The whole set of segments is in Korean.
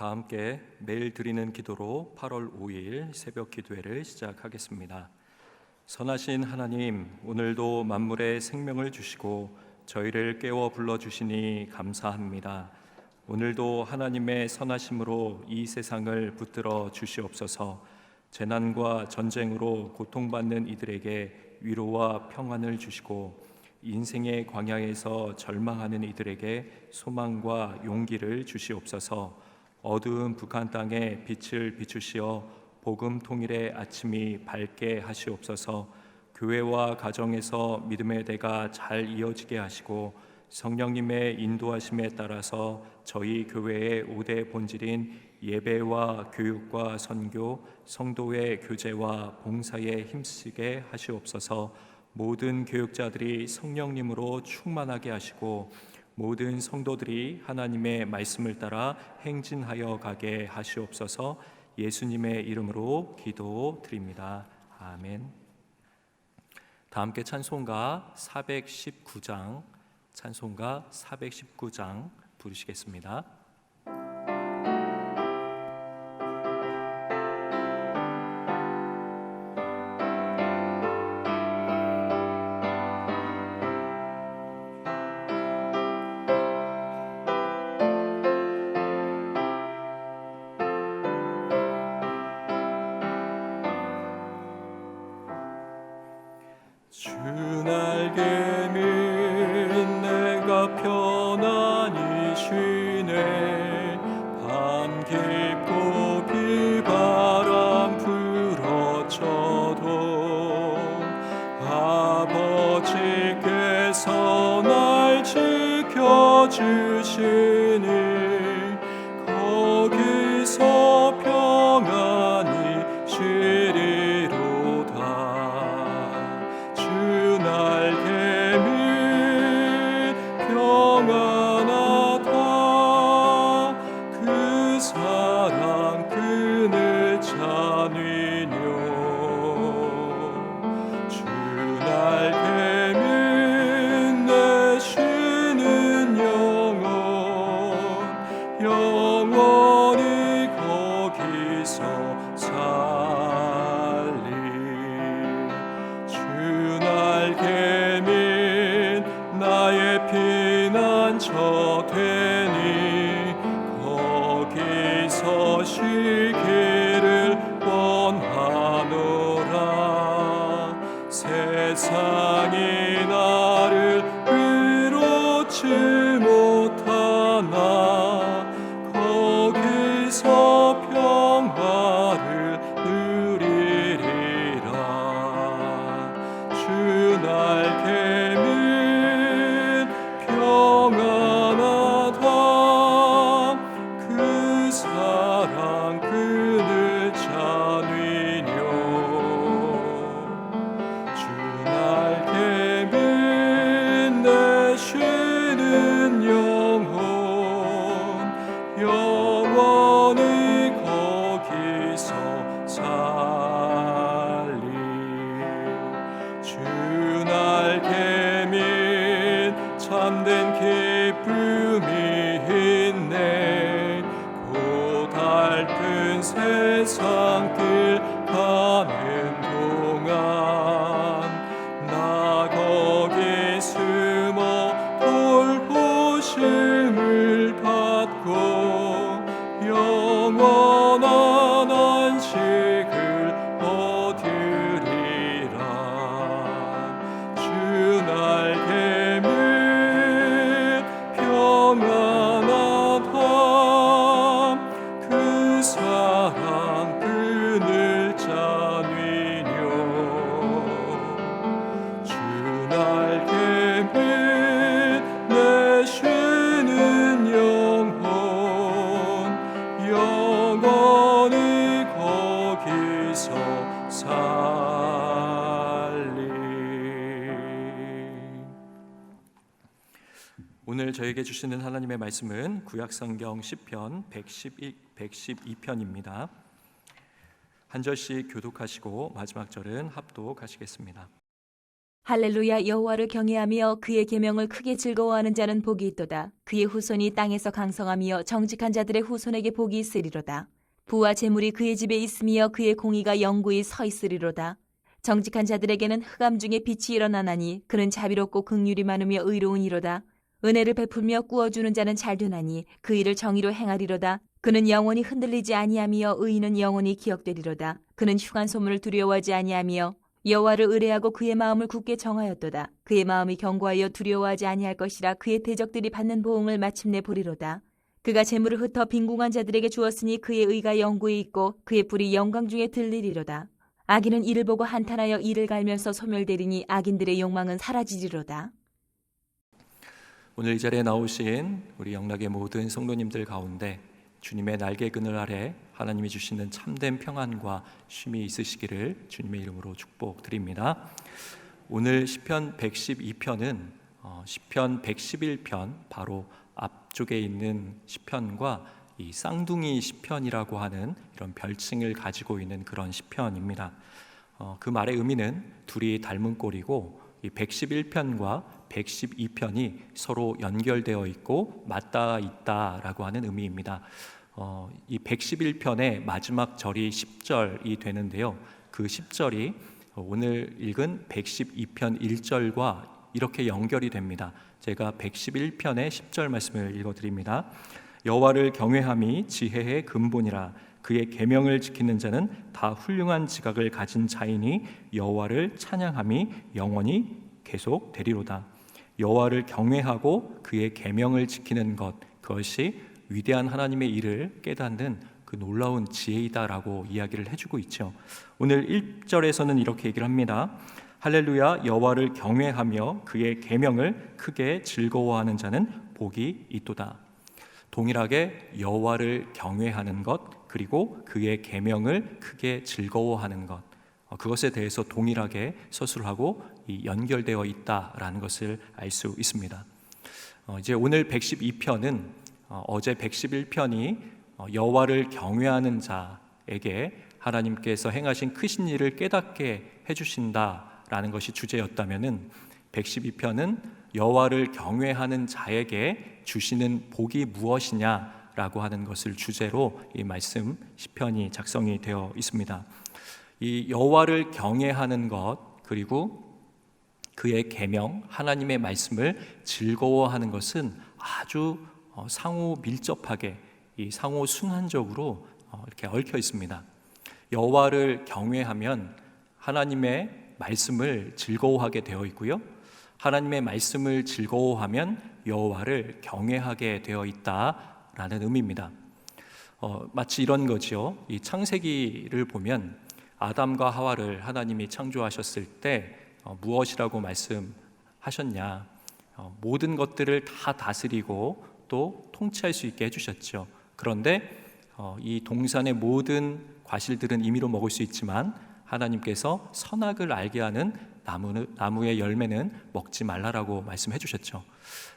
다 함께 매일 드리는 기도로 8월 5일 새벽 기도회를 시작하겠습니다. 선하신 하나님, 오늘도 만물에 생명을 주시고 저희를 깨워 불러 주시니 감사합니다. 오늘도 하나님의 선하심으로 이 세상을 붙들어 주시옵소서. 재난과 전쟁으로 고통받는 이들에게 위로와 평안을 주시고 인생의 광야에서 절망하는 이들에게 소망과 용기를 주시옵소서. 어두운 북한 땅에 빛을 비추시어 복음 통일의 아침이 밝게 하시옵소서. 교회와 가정에서 믿음의 대가 잘 이어지게 하시고 성령님의 인도하심에 따라서 저희 교회의 5대 본질인 예배와 교육과 선교, 성도의 교제와 봉사에 힘쓰게 하시옵소서. 모든 교육자들이 성령님으로 충만하게 하시고 모든 성도들이 하나님의 말씀을 따라 행진하여 가게 하시옵소서. 예수님의 이름으로 기도드립니다. 아멘. 다 함께 찬송가 419장 찬송가 419장 부르시겠습니다. 위 기쁨이 있네. 고달픈 세상 오늘 저에게 주시는 하나님의 말씀은 구약성경 10편 111, 112편입니다. 한 절씩 교독하시고 마지막 절은 합독하시겠습니다. 할렐루야 여호와를 경외하며 그의 계명을 크게 즐거워하는 자는 복이 있도다. 그의 후손이 땅에서 강성하며 정직한 자들의 후손에게 복이 있으리로다. 부와 재물이 그의 집에 있으며 그의 공의가 영구히 서 있으리로다. 정직한 자들에게는 흑암 중에 빛이 일어나나니 그는 자비롭고 극률이 많으며 의로운 이로다. 은혜를 베풀며 꾸어주는 자는 잘 되나니 그 일을 정의로 행하리로다. 그는 영원히 흔들리지 아니하며 의인은 영원히 기억되리로다. 그는 흉한 소문을 두려워하지 아니하며 여호와를 의뢰하고 그의 마음을 굳게 정하였도다. 그의 마음이 견고하여 두려워하지 아니할 것이라 그의 대적들이 받는 보응을 마침내 보리로다. 그가 재물을 흩어 빈궁한 자들에게 주었으니 그의 의가 영구히 있고 그의 불이 영광 중에 들리리로다. 악인은 이를 보고 한탄하여 이를 갈면서 소멸되리니 악인들의 욕망은 사라지리로다. 오늘 이 자리에 나오신 우리 영락의 모든 성도님들 가운데 주님의 날개 그늘 아래 하나님이 주시는 참된 평안과 쉼이 있으시기를 주님의 이름으로 축복드립니다. 오늘 시편 112편은 어, 시편 111편 바로 앞쪽에 있는 시편과 이 쌍둥이 시편이라고 하는 이런 별칭을 가지고 있는 그런 시편입니다. 어, 그 말의 의미는 둘이 닮은 꼴이고 이 111편과 112편이 서로 연결되어 있고 맞닿아 있다라고 하는 의미입니다. 어, 이 111편의 마지막 절이 10절이 되는데요. 그 10절이 오늘 읽은 112편 1절과 이렇게 연결이 됩니다. 제가 111편의 10절 말씀을 읽어 드립니다. 여호와를 경외함이 지혜의 근본이라 그의 계명을 지키는 자는 다 훌륭한 지각을 가진 자이니 여호와를 찬양함이 영원히 계속 되리로다. 여호와를 경외하고 그의 계명을 지키는 것 그것이 위대한 하나님의 일을 깨닫는 그 놀라운 지혜이다라고 이야기를 해주고 있죠. 오늘 1절에서는 이렇게 얘기를 합니다. 할렐루야 여호와를 경외하며 그의 계명을 크게 즐거워하는 자는 복이 있도다. 동일하게 여호와를 경외하는 것 그리고 그의 계명을 크게 즐거워하는 것 어, 그것에 대해서 동일하게 서술하고 연결되어 있다라는 것을 알 수 있습니다. 어, 이제 오늘 112편은 어, 어제 111편이 여호와를 경외하는 자에게 하나님께서 행하신 크신 일을 깨닫게 해주신다라는 것이 주제였다면은 112편은 여호와를 경외하는 자에게 주시는 복이 무엇이냐 라고 하는 것을 주제로 이 말씀 시편이 작성이 되어 있습니다. 이 여호와를 경외하는 것 그리고 그의 계명 하나님의 말씀을 즐거워하는 것은 아주 어, 상호 밀접하게 이 상호 순환적으로 어, 이렇게 얽혀 있습니다. 여호와를 경외하면 하나님의 말씀을 즐거워하게 되어 있고요. 하나님의 말씀을 즐거워하면 여호와를 경외하게 되어 있다 라는 의미입니다. 어, 마치 이런 거지요. 이 창세기를 보면 아담과 하와를 하나님이 창조하셨을 때 어, 무엇이라고 말씀하셨냐? 어, 모든 것들을 다 다스리고 또 통치할 수 있게 해주셨죠. 그런데 어, 이 동산의 모든 과실들은 임의로 먹을 수 있지만 하나님께서 선악을 알게 하는 나무, 나무의 열매는 먹지 말라라고 말씀해 주셨죠.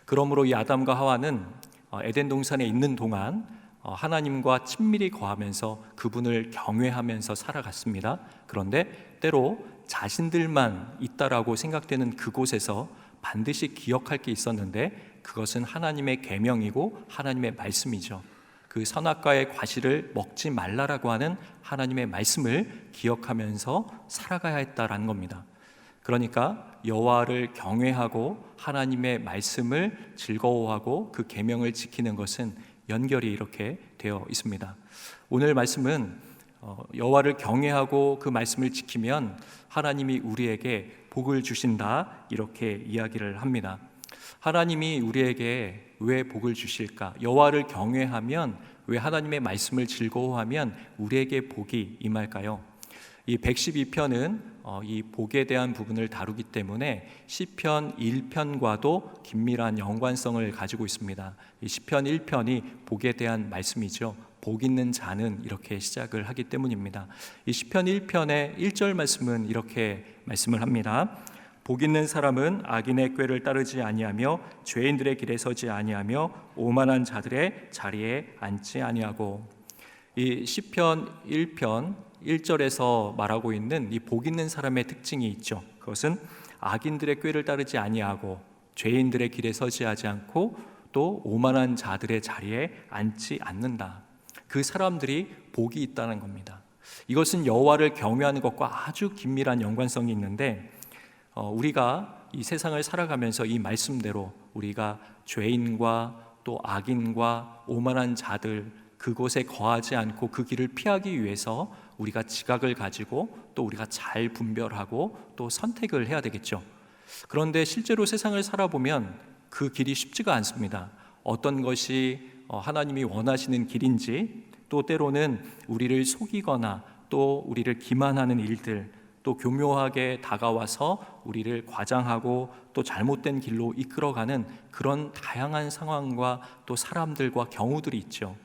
그러므로 이 아담과 하와는 어, 에덴 동산에 있는 동안 어, 하나님과 친밀히 거하면서 그분을 경외하면서 살아갔습니다. 그런데 때로 자신들만 있다라고 생각되는 그곳에서 반드시 기억할 게 있었는데 그것은 하나님의 계명이고 하나님의 말씀이죠. 그 선악과의 과실을 먹지 말라라고 하는 하나님의 말씀을 기억하면서 살아가야 했다라는 겁니다. 그러니까 여호와를 경외하고 하나님의 말씀을 즐거워하고 그 계명을 지키는 것은 연결이 이렇게 되어 있습니다. 오늘 말씀은 어, 여호와를 경외하고 그 말씀을 지키면 하나님이 우리에게 복을 주신다 이렇게 이야기를 합니다. 하나님이 우리에게 왜 복을 주실까? 여호와를 경외하면 왜 하나님의 말씀을 즐거워하면 우리에게 복이 임할까요? 이 112편은 어, 이 복에 대한 부분을 다루기 때문에 시편 1편과도 긴밀한 연관성을 가지고 있습니다. 이 시편 1편이 복에 대한 말씀이죠. 복 있는 자는 이렇게 시작을 하기 때문입니다. 이 시편 1편의 1절 말씀은 이렇게 말씀을 합니다. 복 있는 사람은 악인의 꾀를 따르지 아니하며 죄인들의 길에 서지 아니하며 오만한 자들의 자리에 앉지 아니하고 이 시편 1편 1절에서 말하고 있는 이 복 있는 사람의 특징이 있죠. 그것은 악인들의 꾀를 따르지 아니하고 죄인들의 길에 서지하지 않고 또 오만한 자들의 자리에 앉지 않는다. 그 사람들이 복이 있다는 겁니다. 이것은 여호와를 경외하는 것과 아주 긴밀한 연관성이 있는데 어, 우리가 이 세상을 살아가면서 이 말씀대로 우리가 죄인과 또 악인과 오만한 자들 그곳에 거하지 않고 그 길을 피하기 위해서 우리가 지각을 가지고 또 우리가 잘 분별하고 또 선택을 해야 되겠죠. 그런데 실제로 세상을 살아보면 그 길이 쉽지가 않습니다. 어떤 것이 어, 하나님이 원하시는 길인지 또 때로는 우리를 속이거나 또 우리를 기만하는 일들 또 교묘하게 다가와서 우리를 과장하고 또 잘못된 길로 이끌어가는 그런 다양한 상황과 또 사람들과 경우들이 있죠.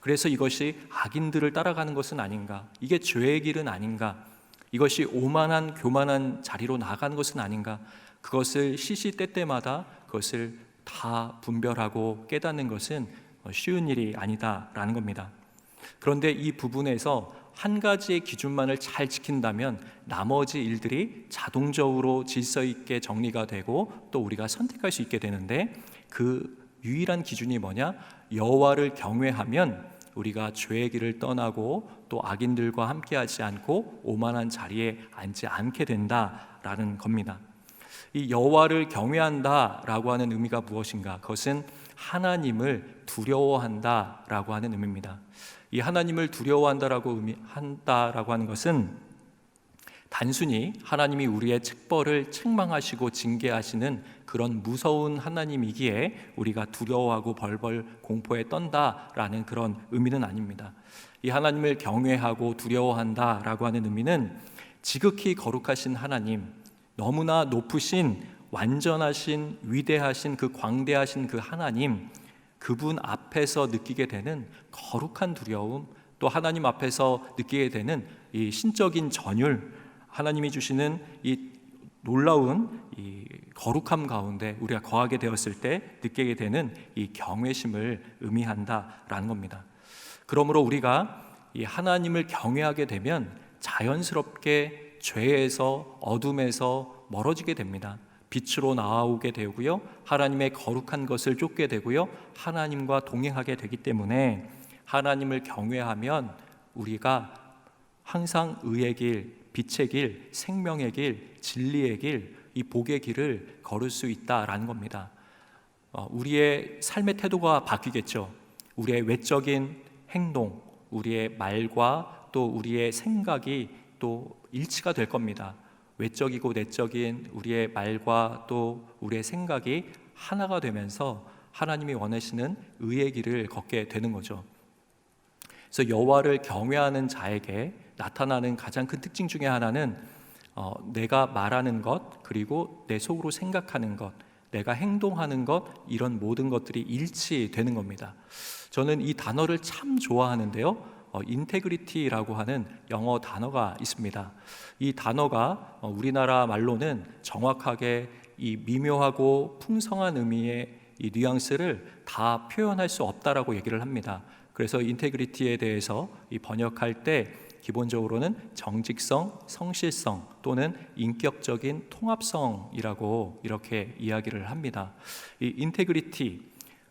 그래서 이것이 악인들을 따라가는 것은 아닌가? 이게 죄의 길은 아닌가? 이것이 오만한 교만한 자리로 나가는 것은 아닌가? 그것을 시시때때마다 그것을 다 분별하고 깨닫는 것은 쉬운 일이 아니다라는 겁니다. 그런데 이 부분에서 한 가지의 기준만을 잘 지킨다면 나머지 일들이 자동적으로 질서 있게 정리가 되고 또 우리가 선택할 수 있게 되는데 그 유일한 기준이 뭐냐? 여호와를 경외하면 우리가 죄의 길을 떠나고 또 악인들과 함께하지 않고 오만한 자리에 앉지 않게 된다라는 겁니다. 이 여호와를 경외한다라고 하는 의미가 무엇인가? 그것은 하나님을 두려워한다라고 하는 의미입니다. 이 하나님을 두려워한다라고 의미 한다라고 하는 것은 단순히 하나님이 우리의 책벌을 책망하시고 징계하시는 그런 무서운 하나님이기에 우리가 두려워하고 벌벌 공포에 떤다라는 그런 의미는 아닙니다. 이 하나님을 경외하고 두려워한다라고 하는 의미는 지극히 거룩하신 하나님, 너무나 높으신 완전하신 위대하신 그 광대하신 그 하나님 그분 앞에서 느끼게 되는 거룩한 두려움 또 하나님 앞에서 느끼게 되는 이 신적인 전율 하나님이 주시는 이 놀라운 이 거룩함 가운데 우리가 거하게 되었을 때 느끼게 되는 이 경외심을 의미한다라는 겁니다. 그러므로 우리가 이 하나님을 경외하게 되면 자연스럽게 죄에서 어둠에서 멀어지게 됩니다. 빛으로 나오게 되고요. 하나님의 거룩한 것을 쫓게 되고요. 하나님과 동행하게 되기 때문에 하나님을 경외하면 우리가 항상 의의 길, 빛의 길, 생명의 길, 진리의 길, 이 복의 길을 걸을 수 있다라는 겁니다. 어, 우리의 삶의 태도가 바뀌겠죠. 우리의 외적인 행동, 우리의 말과 또 우리의 생각이 또 일치가 될 겁니다. 외적이고 내적인 우리의 말과 또 우리의 생각이 하나가 되면서 하나님이 원하시는 의의 길을 걷게 되는 거죠. 그래서 여호와를 경외하는 자에게 나타나는 가장 큰 특징 중에 하나는 어, 내가 말하는 것 그리고 내 속으로 생각하는 것, 내가 행동하는 것 이런 모든 것들이 일치되는 겁니다. 저는 이 단어를 참 좋아하는데요. 어, 인테그리티라고 하는 영어 단어가 있습니다. 이 단어가 어, 우리나라 말로는 정확하게 이 미묘하고 풍성한 의미의 이 뉘앙스를 다 표현할 수 없다라고 얘기를 합니다. 그래서 인테그리티에 대해서 이 번역할 때 기본적으로는 정직성, 성실성 또는 인격적인 통합성이라고 이렇게 이야기를 합니다. 이 인테그리티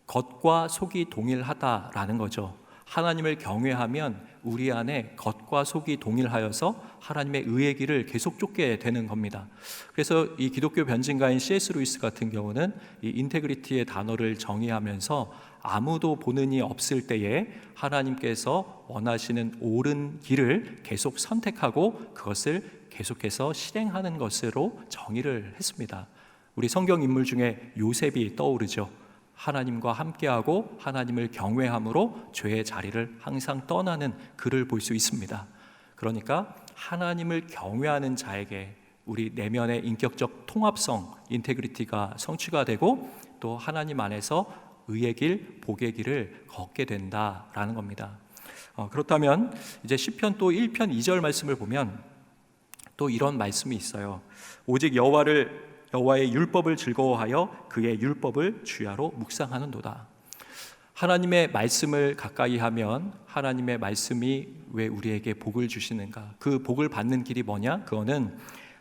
겉과 속이 동일하다라는 거죠. 하나님을 경외하면 우리 안에 겉과 속이 동일하여서 하나님의 의의 길을 계속 쫓게 되는 겁니다. 그래서 이 기독교 변증가인 C.S. 루이스 같은 경우는 이 인테그리티의 단어를 정의하면서 아무도 보는 이 없을 때에 하나님께서 원하시는 옳은 길을 계속 선택하고 그것을 계속해서 실행하는 것으로 정의를 했습니다. 우리 성경 인물 중에 요셉이 떠오르죠. 하나님과 함께하고 하나님을 경외함으로 죄의 자리를 항상 떠나는 그를 볼 수 있습니다. 그러니까 하나님을 경외하는 자에게 우리 내면의 인격적 통합성, 인테그리티가 성취가 되고 또 하나님 안에서 의의 길, 복의 길을 걷게 된다라는 겁니다. 어, 그렇다면 이제 시편 또 1편 2절 말씀을 보면 또 이런 말씀이 있어요. 오직 여호와를 여호와의 율법을 즐거워하여 그의 율법을 주야로 묵상하는도다. 하나님의 말씀을 가까이 하면 하나님의 말씀이 왜 우리에게 복을 주시는가? 그 복을 받는 길이 뭐냐? 그거는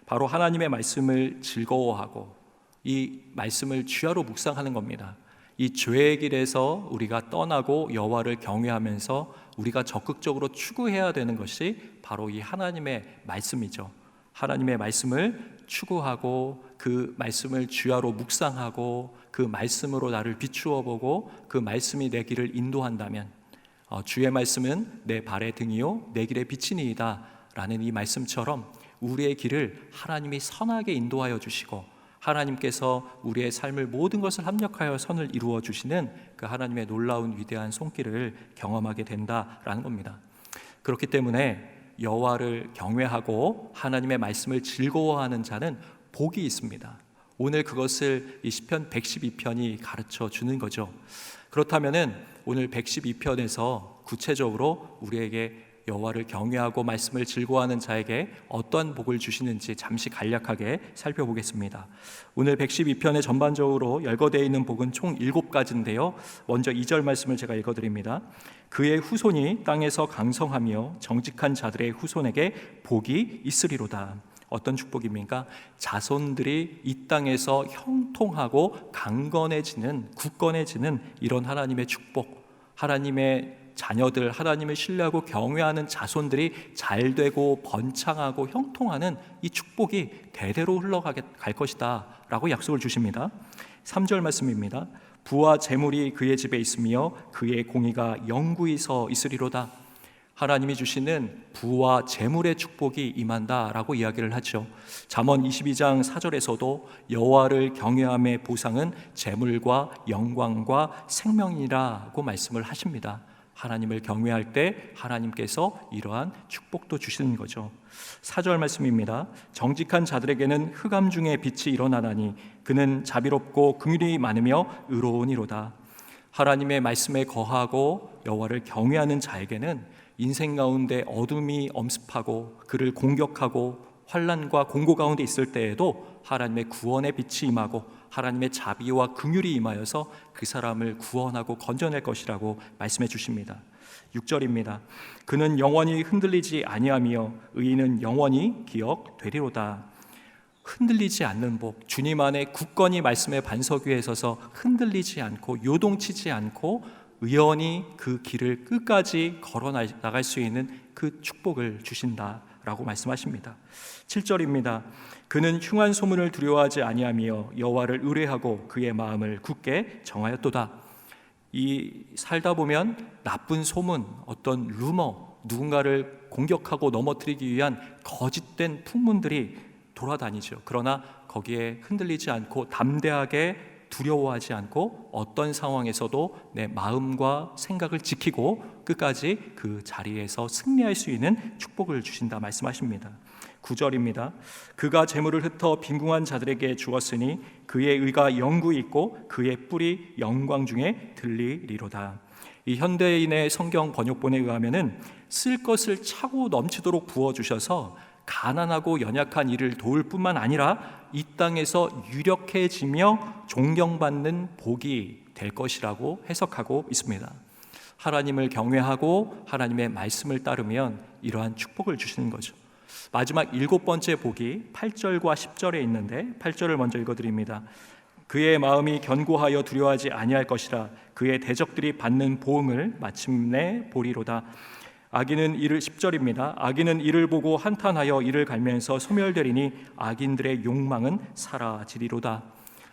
바로 하나님의 말씀을 즐거워하고 이 말씀을 주야로 묵상하는 겁니다. 이 죄의 길에서 우리가 떠나고 여호와를 경외하면서 우리가 적극적으로 추구해야 되는 것이 바로 이 하나님의 말씀이죠. 하나님의 말씀을 추구하고 그 말씀을 주야로 묵상하고 그 말씀으로 나를 비추어 보고 그 말씀이 내 길을 인도한다면 어, 주의 말씀은 내 발의 등이요 내 길의 빛이니이다 라는 이 말씀처럼 우리의 길을 하나님이 선하게 인도하여 주시고 하나님께서 우리의 삶을 모든 것을 합력하여 선을 이루어 주시는 그 하나님의 놀라운 위대한 손길을 경험하게 된다라는 겁니다. 그렇기 때문에 여호와를 경외하고 하나님의 말씀을 즐거워하는 자는 복이 있습니다. 오늘 그것을 이 시편 112편이 가르쳐 주는 거죠. 그렇다면은 오늘 112편에서 구체적으로 우리에게 여호와를 경외하고 말씀을 즐거워하는 자에게 어떠한 복을 주시는지 잠시 간략하게 살펴보겠습니다. 오늘 112편의 전반적으로 열거되어 있는 복은 총 7가지인데요. 먼저 2절 말씀을 제가 읽어 드립니다. 그의 후손이 땅에서 강성하며 정직한 자들의 후손에게 복이 있으리로다. 어떤 축복입니까? 자손들이 이 땅에서 형통하고 강건해지는 굳건해지는 이런 하나님의 축복. 하나님의 자녀들 하나님을 신뢰하고 경외하는 자손들이 잘 되고 번창하고 형통하는 이 축복이 대대로 흘러갈 것이다라고 약속을 주십니다. 3절 말씀입니다. 부와 재물이 그의 집에 있으며 그의 공의가 영구히 서 있으리로다. 하나님이 주시는 부와 재물의 축복이 임한다라고 이야기를 하죠. 잠언 22장 4절에서도 여호와를 경외함의 보상은 재물과 영광과 생명이라고 말씀을 하십니다. 하나님을 경외할 때 하나님께서 이러한 축복도 주시는 거죠. 4절 말씀입니다. 정직한 자들에게는 흑암 중에 빛이 일어나나니 그는 자비롭고 긍휼이 많으며 의로우니로다. 하나님의 말씀에 거하고 여호와를 경외하는 자에게는 인생 가운데 어둠이 엄습하고 그를 공격하고 환란과 공고 가운데 있을 때에도 하나님의 구원의 빛이 임하고 하나님의 자비와 긍휼이 임하여서 그 사람을 구원하고 건져낼 것이라고 말씀해 주십니다. 6절입니다. 그는 영원히 흔들리지 아니하며 의인은 영원히 기억되리로다. 흔들리지 않는 복, 주님 안에 굳건히 말씀의 반석 위에 서서 흔들리지 않고 요동치지 않고 의연히 그 길을 끝까지 걸어 나갈 수 있는 그 축복을 주신다 라고 말씀하십니다. 7절입니다. 그는 흉한 소문을 두려워하지 아니하며 여호와를 의뢰하고 그의 마음을 굳게 정하였도다. 이 살다 보면 나쁜 소문, 어떤 루머, 누군가를 공격하고 넘어뜨리기 위한 거짓된 풍문들이 돌아다니죠. 그러나 거기에 흔들리지 않고 담대하게 두려워하지 않고 어떤 상황에서도 내 마음과 생각을 지키고 끝까지 그 자리에서 승리할 수 있는 축복을 주신다 말씀하십니다. 9절입니다. 그가 재물을 흩어 빈궁한 자들에게 주었으니 그의 의가 영구히 있고 그의 뿔이 영광 중에 들리리로다. 이 현대인의 성경 번역본에 의하면은 쓸 것을 차고 넘치도록 부어 주셔서 가난하고 연약한 이를 도울 뿐만 아니라 이 땅에서 유력해지며 존경받는 복이 될 것이라고 해석하고 있습니다. 하나님을 경외하고 하나님의 말씀을 따르면 이러한 축복을 주시는 거죠. 마지막 일곱 번째 복이 8절과 10절에 있는데 8절을 먼저 읽어 드립니다. 그의 마음이 견고하여 두려워하지 아니할 것이라 그의 대적들이 받는 보응을 마침내 보리로다. 악인은 이를 10절입니다. 악인은 이를 보고 한탄하여 이를 갈면서 소멸되리니 악인들의 욕망은 사라지리로다.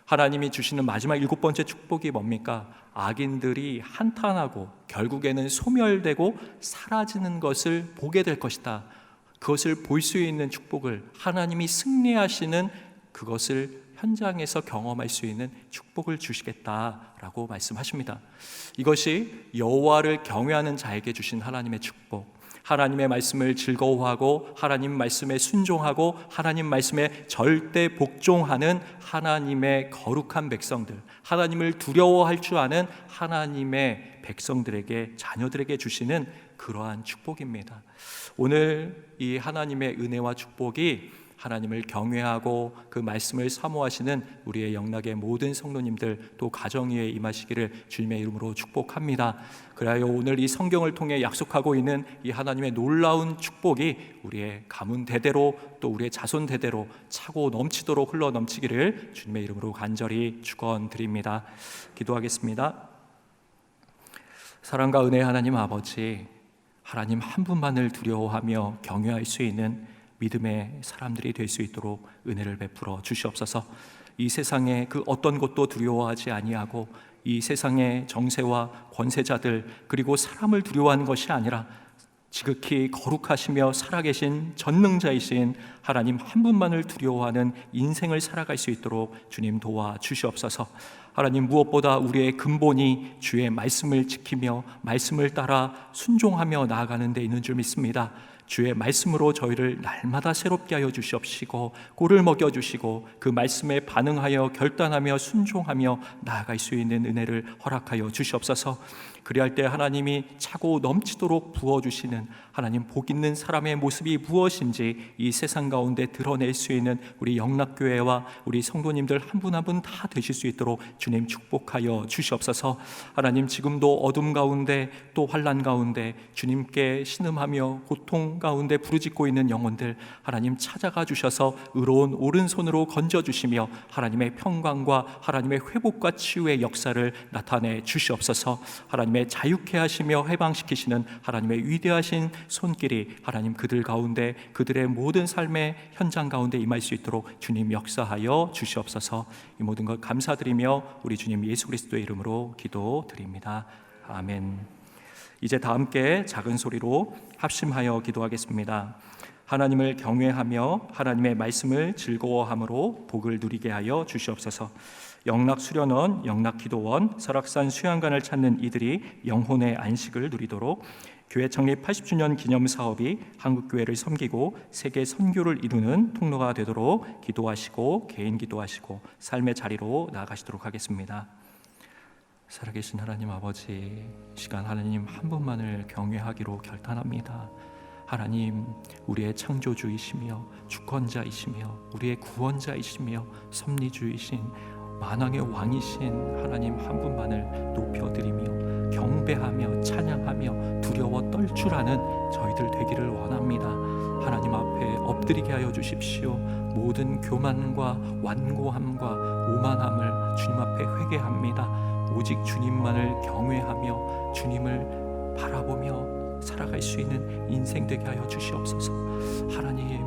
하나님이 주시는 마지막 일곱 번째 축복이 뭡니까? 악인들이 한탄하고 결국에는 소멸되고 사라지는 것을 보게 될 것이다. 그것을 볼 수 있는 축복을 하나님이 승리하시는 그것을 현장에서 경험할 수 있는 축복을 주시겠다라고 말씀하십니다. 이것이 여호와를 경외하는 자에게 주신 하나님의 축복. 하나님의 말씀을 즐거워하고 하나님 말씀에 순종하고 하나님 말씀에 절대 복종하는 하나님의 거룩한 백성들, 하나님을 두려워할 줄 아는 하나님의 백성들에게 자녀들에게 주시는 그러한 축복입니다. 오늘 이 하나님의 은혜와 축복이 하나님을 경외하고 그 말씀을 사모하시는 우리의 영락의 모든 성도님들 또 가정 위에 임하시기를 주님의 이름으로 축복합니다. 그리하여 오늘 이 성경을 통해 약속하고 있는 이 하나님의 놀라운 축복이 우리의 가문 대대로 또 우리의 자손 대대로 차고 넘치도록 흘러 넘치기를 주님의 이름으로 간절히 축원드립니다. 기도하겠습니다. 사랑과 은혜 하나님 아버지 하나님 한 분만을 두려워하며 경외할 수 있는 믿음의 사람들이 될 수 있도록 은혜를 베풀어 주시옵소서. 이 세상에 그 어떤 것도 두려워하지 아니하고 이 세상의 정세와 권세자들 그리고 사람을 두려워하는 것이 아니라 지극히 거룩하시며 살아계신 전능자이신 하나님 한 분만을 두려워하는 인생을 살아갈 수 있도록 주님 도와 주시옵소서. 하나님 무엇보다 우리의 근본이 주의 말씀을 지키며 말씀을 따라 순종하며 나아가는 데 있는 줄 믿습니다. 주의 말씀으로 저희를 날마다 새롭게 하여 주시옵시고 꼴을 먹여 주시고 그 말씀에 반응하여 결단하며 순종하며 나아갈 수 있는 은혜를 허락하여 주시옵소서. 그리할 때 하나님이 차고 넘치도록 부어 주시는 하나님 복 있는 사람의 모습이 무엇인지 이 세상 가운데 드러낼 수 있는 우리 영락교회와 우리 성도님들 한 분 한 분 다 되실 수 있도록 주님 축복하여 주시옵소서. 하나님 지금도 어둠 가운데 또 환란 가운데 주님께 신음하며 고통 가운데 부르짖고 있는 영혼들 하나님 찾아가 주셔서 의로운 오른손으로 건져 주시며 하나님의 평강과 하나님의 회복과 치유의 역사를 나타내 주시옵소서. 하나님의 자유케 하시며 해방시키시는 하나님의 위대하신 손길이 하나님 그들 가운데 그들의 모든 삶의 현장 가운데 임할 수 있도록 주님 역사하여 주시옵소서. 이 모든 것 감사드리며 우리 주님 예수 그리스도의 이름으로 기도드립니다. 아멘. 이제 다 함께 작은 소리로 합심하여 기도하겠습니다. 하나님을 경외하며 하나님의 말씀을 즐거워함으로 복을 누리게 하여 주시옵소서. 영락 수련원, 영락 기도원, 설악산 수양관을 찾는 이들이 영혼의 안식을 누리도록 교회 창립 80주년 기념 사업이 한국 교회를 섬기고 세계 선교를 이루는 통로가 되도록 기도하시고 개인 기도하시고 삶의 자리로 나아가시도록 하겠습니다. 살아계신 하나님 아버지 시간 하나님 한 분만을 경외하기로 결단합니다. 하나님 우리의 창조주이시며 주권자이시며 우리의 구원자이시며 섭리주이신 만왕의 왕이신 하나님 한 분만을 높여드리며 경배하며 찬양하며 두려워 떨 줄 아는 저희들 되기를 원합니다. 하나님 앞에 엎드리게 하여 주십시오. 모든 교만과 완고함과 오만함을 주님 앞에 회개합니다. 오직 주님만을 경외하며 주님을 바라보며 살아갈 수 있는 인생 되게 하여 주시옵소서. 하나님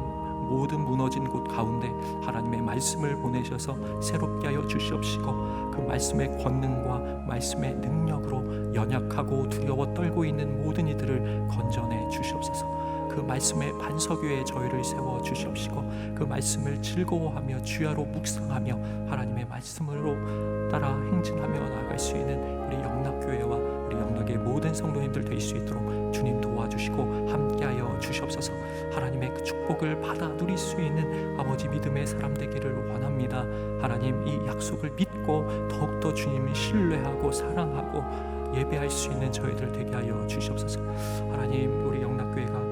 모든 무너진 곳 가운데 하나님의 말씀을 보내셔서 새롭게 하여 주시옵시고 그 말씀의 권능과 말씀의 능력으로 연약하고 두려워 떨고 있는 모든 이들을 건져내 주시옵소서. 그 말씀의 반석 위에 저희를 세워 주시옵시고 그 말씀을 즐거워하며 주야로 묵상하며 하나님의 말씀으로 따라 행진하며 나아갈 수 있는 우리 영락교회와 우리 영락의 모든 성도님들 될 수 있도록 주님 도와주시고 함께하여 주시옵소서. 하나님의 그 축복을 받아 누릴 수 있는 아버지 믿음의 사람 되기를 원합니다. 하나님 이 약속을 믿고 더욱더 주님을 신뢰하고 사랑하고 예배할 수 있는 저희들 되게 하여 주시옵소서. 하나님 우리 영락교회가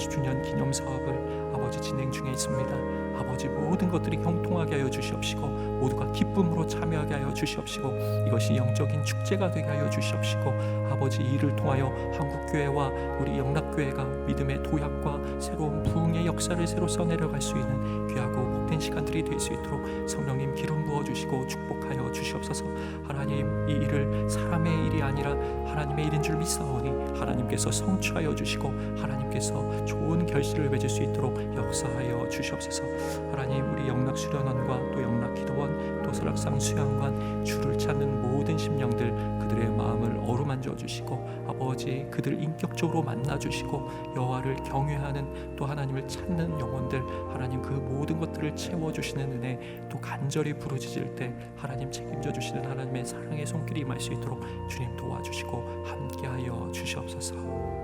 80주년 기념 사업을 아버지 진행 중에 있습니다. 아버지 모든 것들이 형통하게 하여 주시옵시고 모두가 기쁨으로 참여하게 하여 주시옵시고 이것이 영적인 축제가 되게 하여 주시옵시고 아버지 이 일을 통하여 한국 교회와 우리 영락 교회가 믿음의 도약과 새로운 부흥의 역사를 새로 써내려갈 수 있는 귀하고 복된 시간들이 될 수 있도록 성령님 기름 부어 주시고 축복하여 주시옵소서. 하나님 이 일을 사람의 일이 아니라 하나님의 일인 줄 믿사오니 하나님께서 성취하여 주시고 하나님께서 좋은 결실을 맺을 수 있도록 역사하여 주시옵소서. 하나님 우리 영락 수련원과 또 영락 기도원 또 설악상 수양관 주를 찾는 모든 심령들 그들의 마음을 어루만져 주시고 아버지 그들 인격적으로 만나 주시고 여호와를 경외하는 또 하나님을 찾는 영혼들 하나님 그 모든 것들을 채워 주시는 은혜 또 간절히 부르짖을 때 하나님 책임져 주시는 하나님의 사랑의 손길이 임할 수 있도록 주님 도와주시고 함께하여 주시옵소서.